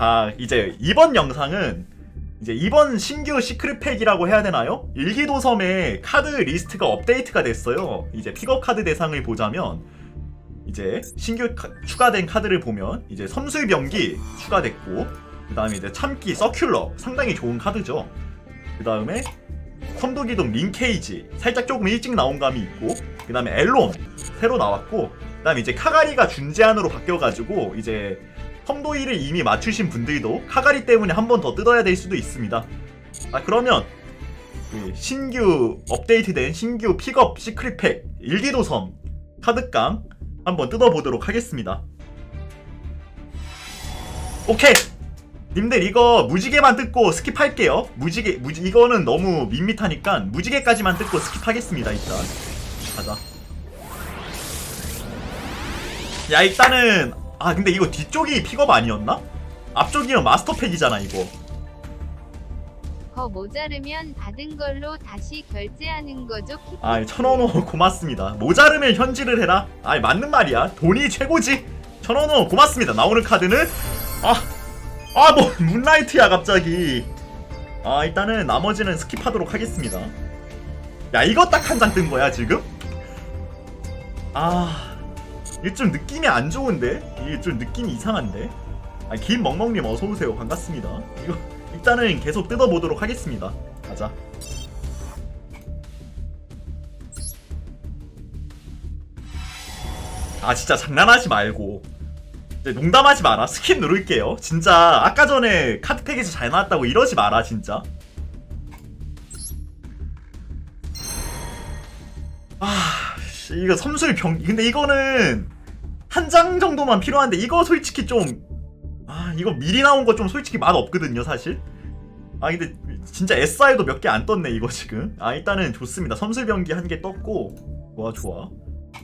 자, 이제 이번 영상은 이제 이번 신규 시크릿 팩이라고 해야 되나요? 일기도섬의 카드 리스트가 업데이트가 됐어요. 이제 픽업 카드 대상을 보자면 이제 신규 카- 추가된 카드를 보면 이제 섬술 병기 추가됐고 그 다음에 이제 참기 서큘러 상당히 좋은 카드죠. 그 다음에 선도기동 링케이지 살짝 조금 일찍 나온 감이 있고 그 다음에 엘론 새로 나왔고 그 다음에 이제 카가리가 준제한으로 바뀌어가지고 이제 섬도일을 이미 맞추신 분들도 카가리 때문에 한 번 더 뜯어야 될 수도 있습니다. 아 그러면 그 신규 업데이트된 신규 픽업 시크릿팩 일기도섬 카드깡 한번 뜯어보도록 하겠습니다. 오케이. 님들 이거 무지개만 뜯고 스킵할게요. 무지개 무지 이거는 너무 밋밋하니까 무지개까지만 뜯고 스킵하겠습니다. 일단 가자. 야 일단은 아 근데 이거 뒤쪽이 픽업 아니었나? 앞쪽이면 마스터팩이잖아 이거. 더 모자르면 받은 걸로 다시 결제하는 거죠. 키키. 아 천원호 고맙습니다. 모자르면 현질을 해라. 아 맞는 말이야. 돈이 최고지. 천원호 고맙습니다. 나오는 카드는 아아 뭐 문라이트야 갑자기. 아 일단은 나머지는 스킵하도록 하겠습니다. 야 이거 딱 한 장 뜬 거야 지금? 아 이게 좀 느낌이 안 좋은데? 이게 좀 느낌이 이상한데? 아 김멍멍님 어서 오세요 반갑습니다. 이거 일단은 계속 뜯어보도록 하겠습니다. 가자. 아 진짜 장난하지 말고 이제 농담하지 마라 스킵 누를게요 진짜 아까 전에 카드팩에서 잘 나왔다고 이러지 마라 진짜 씨, 이거 섬술 병 근데 이거는 한 장 정도만 필요한데 이거 솔직히 좀 아 이거 미리 나온 거 좀 솔직히 맛 없거든요 사실 아 근데 진짜 SI도 몇 개 안 떴네 이거 지금 아 일단은 좋습니다 섬술 병기 한 개 떴고 좋아 좋아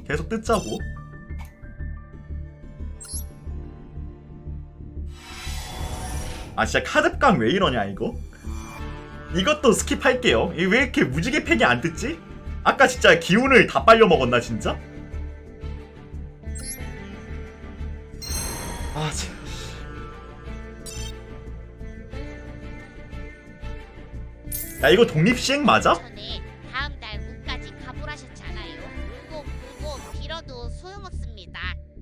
계속 뜯자고 아 진짜 카드깡 왜 이러냐 이거? 이것도 스킵할게요. 이왜 이렇게 무지개 팩이 안 뜯지? 아까 진짜 기운을 다 빨려 먹었나 진짜? 아 참. 야 이거 독립 시행 맞아? 전에 다음 달 운까지 가불하셨잖아요. 울고 불고 빌어도 소용없습니다.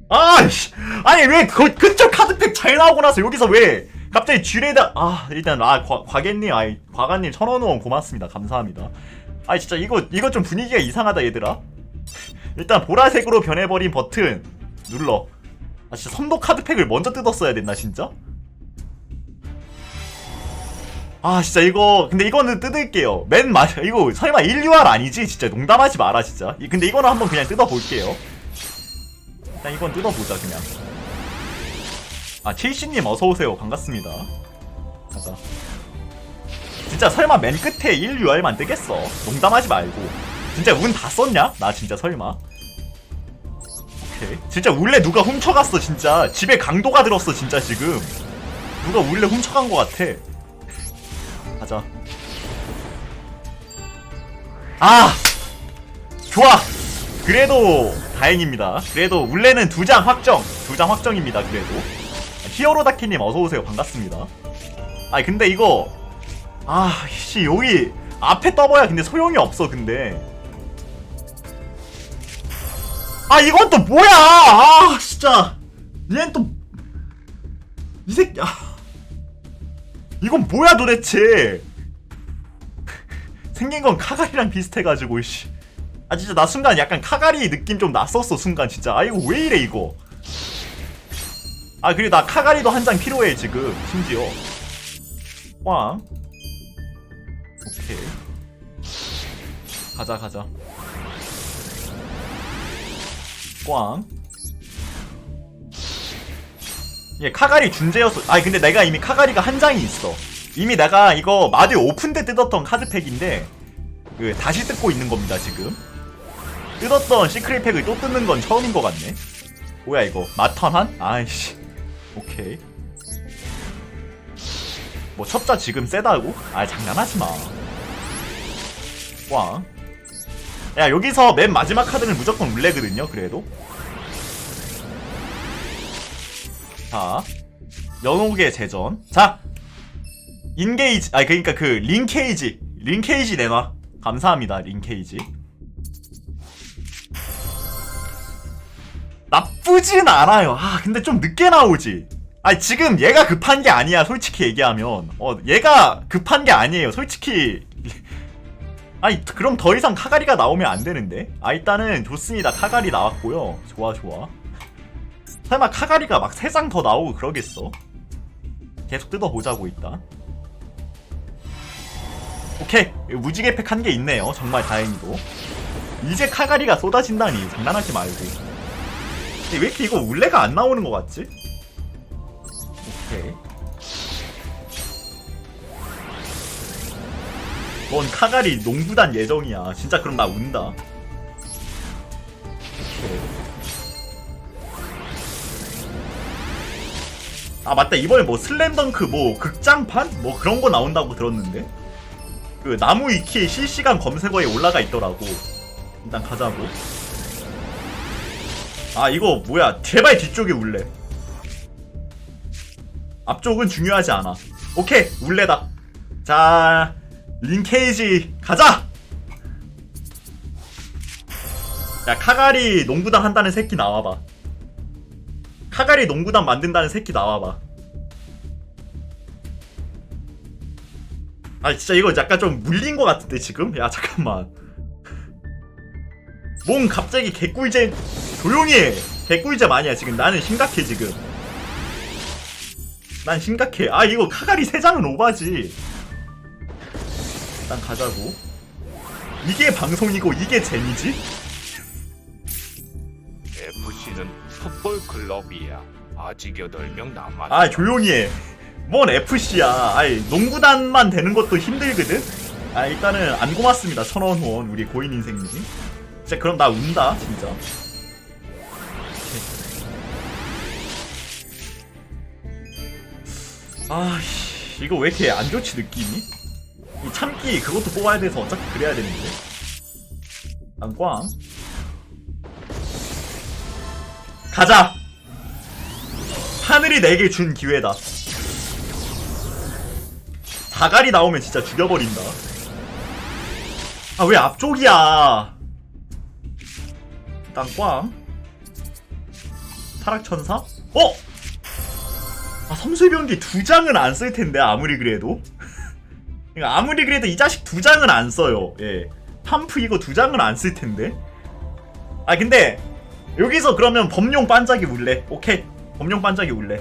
아이씨 아니 왜 그, 그쪽 카드팩 잘 나오고 나서 여기서 왜 갑자기 쥐레다 아 일단 아 과, 과객님 아이 과관님 천원 후원 고맙습니다 감사합니다 아이 진짜 이거 이거 좀 분위기가 이상하다 얘들아. 일단 보라색으로 변해버린 버튼 눌러. 아 진짜 선도 카드팩을 먼저 뜯었어야 됐나 진짜? 아 진짜 이거 근데 이거는 뜯을게요. 맨 마지 이거 설마 1UR 아니지? 진짜 농담하지 마라 진짜. 이- 근데 이거는 한번 그냥 뜯어볼게요. 일단 이건 뜯어보자 그냥. 아 칠씨님 어서오세요. 반갑습니다. 가자 진짜 설마 맨 끝에 1UR만 뜨겠어? 농담하지 말고. 진짜 운 다 썼냐? 나 진짜 설마. 오케이. 진짜 울레 누가 훔쳐갔어 진짜. 집에 강도가 들었어 진짜 지금. 누가 울레 훔쳐간 것 같아. 가자. 아! 좋아! 그래도 다행입니다. 그래도 울레는 두 장 확정, 두 장 확정입니다. 그래도. 히어로다키님 어서 오세요. 반갑습니다. 아 근데 이거 아씨 여기 앞에 떠봐야 근데 소용이 없어. 근데 아 이건 또 뭐야? 아 진짜 얘는 또이 새끼 아 이건 뭐야 도대체? 생긴 건 카갈이랑 비슷해가지고 씨. 아 진짜 나 순간 약간 카가리 느낌 좀 났었어 순간 진짜 아 이거 왜 이래 이거 아 그리고 나 카가리도 한 장 필요해 지금 심지어 꽝 오케이 가자 가자 꽝얘 카가리 준재였어 아니 근데 내가 이미 카가리가 한 장이 있어 이미 내가 이거 마드 오픈 때 뜯었던 카드팩인데 그 다시 뜯고 있는 겁니다 지금 뜯었던 시크릿 팩을 또 뜯는 건 처음인 것 같네. 뭐야 이거 마턴한? 아이씨. 오케이. 뭐 첩자 지금 세다고? 아 장난하지 마. 꽝. 야 여기서 맨 마지막 카드는 무조건 울레거든요. 그래도. 자 연옥의 재전. 자 인게이지 아 그러니까 그 링케이지. 링케이지 내놔. 감사합니다 링케이지. 나쁘진 않아요. 아 근데 좀 늦게 나오지. 아 지금 얘가 급한 게 아니야 솔직히 얘기하면. 어 얘가 급한 게 아니에요 솔직히 아니 그럼 더 이상 카가리가 나오면 안 되는데? 아 일단은 좋습니다. 카가리 나왔고요. 좋아 좋아. 설마 카가리가 막세장더 나오고 그러겠어? 계속 뜯어보자고 일단. 오케이. 무지개 팩 한 개 있네요. 정말 다행히도. 이제 카가리가 쏟아진다니 장난하지 말고. 왜 이렇게 이거 울레가 안 나오는 것 같지? 넌 카가리 농구단 예정이야. 진짜 그럼 나 운다. 아 맞다. 이번에 뭐 슬램덩크 뭐 극장판? 뭐 그런 거 나온다고 들었는데? 그 나무 위키 실시간 검색어에 올라가 있더라고. 일단 가자고. 아 이거 뭐야. 제발 뒤쪽에 울래. 앞쪽은 중요하지 않아. 오케이. 울래다. 자 링케이지 가자 야 카가리 농구단 한다는 새끼 나와봐 카가리 농구단 만든다는 새끼 나와봐. 아 진짜 이거 약간 좀 물린 것 같은데 지금? 야 잠깐만. 뭔 갑자기 개꿀잼 조용히 해. 개꿀잼 아니야 지금 나는 심각해 지금. 난 심각해. 아 이거 카가리 세 장은 오바지. 일단 가자고. 이게 방송이고 이게 재미지? FC는 풋볼 클럽이야. 아직 8명 남았다. 아 조용히 해. 뭔 FC야. 아이 농구단만 되는 것도 힘들거든. 아 일단은 안 고맙습니다. 천원 후원 우리 고인 인생님. 진짜 그럼 나 운다 진짜. 아씨 이거 왜 이렇게 안 좋지 느낌이? 이 참기 그것도 뽑아야 돼서 어차피 그래야 되는데. 난 꽝. 가자. 하늘이 내게 준 기회다. 사갈이 나오면 진짜 죽여버린다. 아 왜 앞쪽이야? 일단 꽝. 타락천사? 어? 아 섬수변기 두 장은 안 쓸 텐데 아무리 그래도. 그러니까 아무리 그래도 이 자식 두 장은 안 써요. 예. 팜프 이거 두 장은 안 쓸 텐데. 아 근데 여기서 그러면 범용 반짝이 울래. 오케이. 범용 반짝이 울래.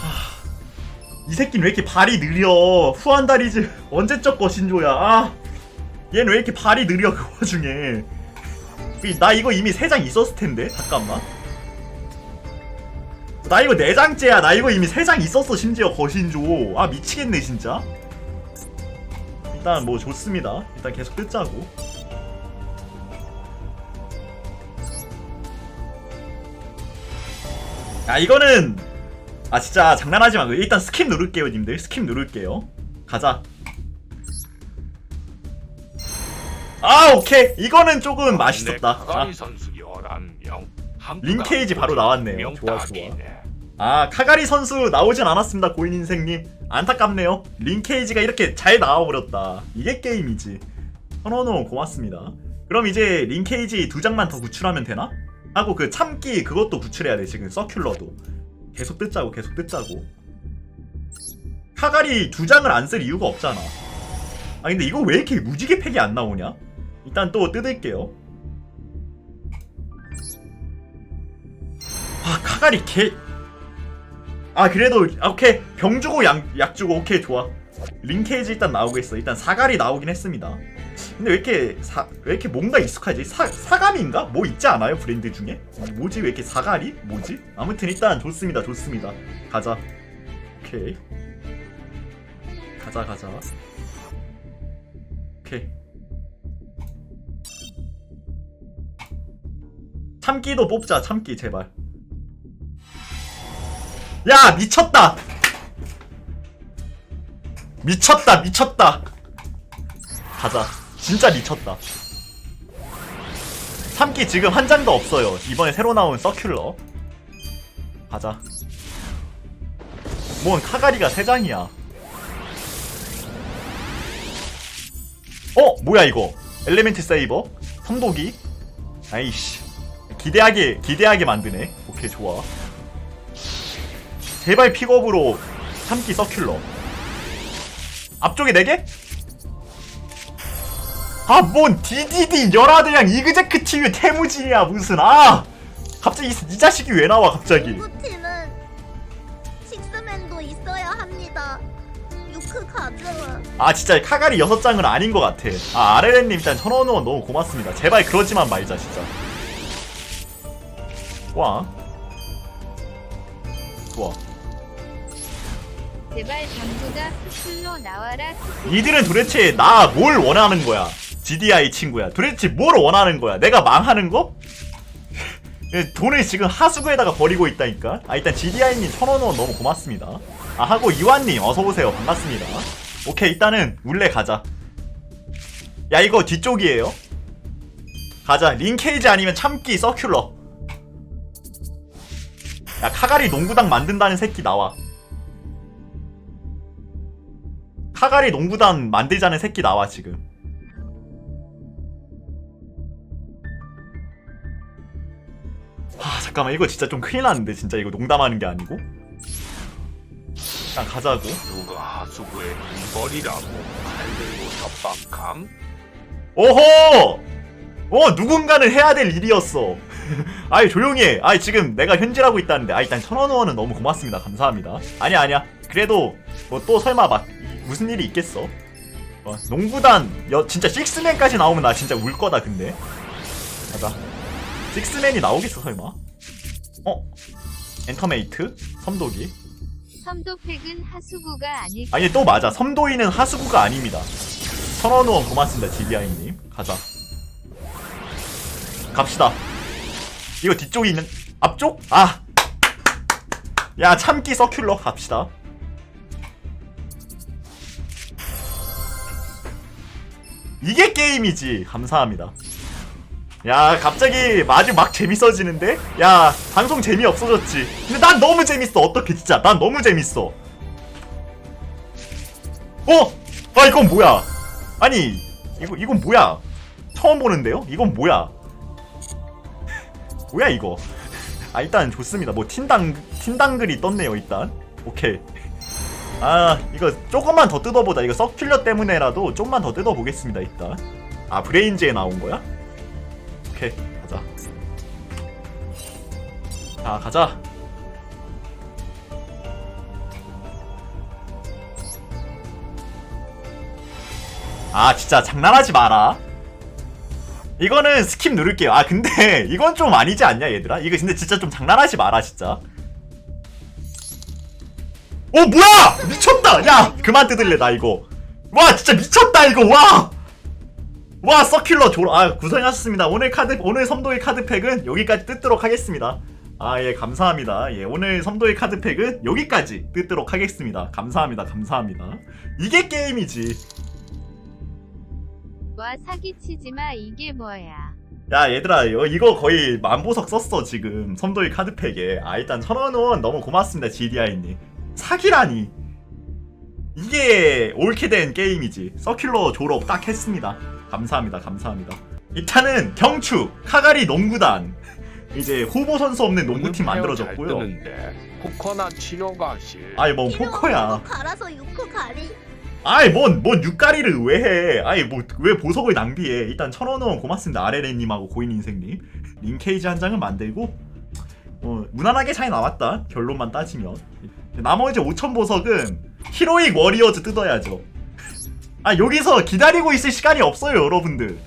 하, 이 새끼는 왜 이렇게 발이 느려? 후한다리즈 언제적 거신조야? 아, 얘는 왜 이렇게 발이 느려 그 와중에? 이- 나 이거 이미 세 장 있었을 텐데. 잠깐만. 나 이거 네 장째야. 나 이거 이미 세장 있었어 심지어 거신조. 아 미치겠네 진짜. 일단 뭐 좋습니다. 일단 계속 뜯자고. 아 이거는 아 진짜 장난하지 말고 일단 스킵 누를게요 님들 스킵 누를게요 가자 아 오케이 이거는 조금 맛있었다 아, 11명. 링케이지 바로 나왔네요. 좋아, 아 카가리 선수 나오진 않았습니다 고인 인생님. 안타깝네요. 링케이지가 이렇게 잘 나와버렸다. 이게 게임이지. 선원호 고맙습니다. 그럼 이제 링케이지 두 장만 더 구출하면 되나? 하고 그 참기 그것도 구출해야 돼 지금 서큘러도. 계속 뜯자고 계속 뜯자고. 카가리 두 장을 안 쓸 이유가 없잖아. 아 근데 이거 왜 이렇게 무지개 팩이 안 나오냐? 일단 또 뜯을게요. 아 카가리 개... 아 그래도 아, 오케이. 병 주고 약, 약 주고 오케이 좋아. 링케이지 일단 나오겠어. 일단 사갈이 나오긴 했습니다. 근데 왜 이렇게 사, 왜 이렇게 뭔가 익숙하지? 사, 사감인가? 뭐 있지 않아요? 브랜드 중에? 뭐지? 왜 이렇게 사갈이? 뭐지? 아무튼 일단 좋습니다 좋습니다. 가자. 오케이. 가자 가자. 오케이. 참기도 뽑자 참기 제발 야 미쳤다. 미쳤다 미쳤다. 가자. 진짜 미쳤다. 참기 지금 한 장도 없어요. 이번에 새로 나온 서큘러. 가자. 뭔 카가리가 3장이야. 어? 뭐야 이거? 엘리멘트 세이버? 선도기? 아이씨. 기대하게 기대하게 만드네. 오케이 좋아 제발 픽업으로 참기 서큘러. 앞쪽에 4개? 아, 뭔 DDD 열하대양 이그제크 TV 태무진이야 무슨. 아! 갑자기 이, 이 자식이 왜 나와 갑자기? 후팀은 식스맨도 있어야 합니다. 유크 가즈는 아 진짜 카가리 여섯 장은 아닌 것 같아. 아 아레렌님 일단 천원 원 너무 고맙습니다. 제발 그러지만 말자 진짜. 와 좋아 제발 당구가 스쿨로 나와라. 이들은 도대체 나 뭘 원하는 거야? GDI 친구야. 도대체 뭘 원하는 거야? 내가 망하는 거? 예, 돈을 지금 하수구에다가 버리고 있다니까? 아 일단 GDI님 천원 원 너무 고맙습니다. 아 하고 이완님 어서오세요. 반갑습니다. 오케이 일단은 울레 가자. 야 이거 뒤쪽이에요. 가자. 링케이지 아니면 참기 서큘러. 야 카가리 농구당 만든다는 새끼 나와 카가리 농구단 만들자는 새끼 나와 지금. 아 잠깐만. 이거 진짜 좀 큰일 났는데 진짜 이거 농담하는 게 아니고? 그냥 가자고. 누가 하수구에 빈벌이라고 칼 들고 협박함? 오호! 어 누군가는 해야 될 일이었어. 아이 조용히 해. 아이 지금 내가 현질하고 있다는데. 아 일단 천원 원은 너무 고맙습니다. 감사합니다. 아니야 아니야. 그래도 뭐 또 설마 막 무슨 일이 있겠어? 어, 농구단 여, 진짜 식스맨까지 나오면 나 진짜 울 거다 근데. 가자. 식스맨이 나오겠어 설마? 어? 엔터메이트? 섬도기? 섬도팩은 하수구가 아닐 아니 또 맞아. 섬도이는 하수구가 아닙니다. 천원 원 고맙습니다 지비아이님. 가자. 갑시다. 이거 뒤쪽에 있는 앞쪽? 아! 야 참기 서큘러 갑시다 이게 게임이지 감사합니다 야 갑자기 아주 막 재밌어지는데? 야 방송 재미없어졌지 근데 난 너무 재밌어 어떻게 진짜 난 너무 재밌어 어? 아 이건 뭐야? 아니 이거 이건 뭐야? 처음 보는데요? 이건 뭐야? 뭐야 이거? 아 일단 좋습니다. 뭐 틴당 틴당글이 떴네요 일단. 오케이. 아 이거 조금만 더 뜯어보자. 이거 서큘러 때문에라도 조금만 더 뜯어보겠습니다 일단. 아 브레인즈에 나온 거야? 오케이 가자. 자 가자. 아 진짜 장난하지 마라 이거는 스킵 누를게요 아 근데 이건 좀 아니지 않냐 얘들아 이거 근데 진짜 좀 장난하지 마라 진짜 어 뭐야? 미쳤다. 야 그만 뜯을래 나 이거. 와 진짜 미쳤다 이거. 와. 와 서큘러 졸아 아 고생하셨습니다. 오늘 카드 오늘 섬도의 카드팩은 여기까지 뜯도록 하겠습니다. 아 예 감사합니다. 예 오늘 섬도의 카드팩은 여기까지 뜯도록 하겠습니다. 감사합니다 감사합니다. 이게 게임이지. 와 사기치지마. 이게 뭐야. 야 얘들아 이거, 거의 만보석 썼어 지금. 섬도이 카드팩에. 아 일단 천원원 너무 고맙습니다 GDI님 사기라니. 이게 옳게 된 게임이지. 서큘러 졸업 딱 했습니다. 감사합니다 감사합니다. 일단은 경추 카가리 농구단. 이제 후보 선수 없는 농구팀 만들어졌고요. 잘 뜨는데. 코코넛 치료 가실. 아이 뭔 포커야. 갈아서 유크 가리. 아이 뭔뭔 육가리를 왜 해? 아이 뭐 왜 보석을 낭비해? 일단 천원 원 고맙습니다 아레레님하고 고인 인생님. 링케이지 한 장을 만들고 어 무난하게 잘 나왔다 결론만 따지면 나머지 5천 보석은 히로익 워리어즈 뜯어야죠. 아 여기서 기다리고 있을 시간이 없어요 여러분들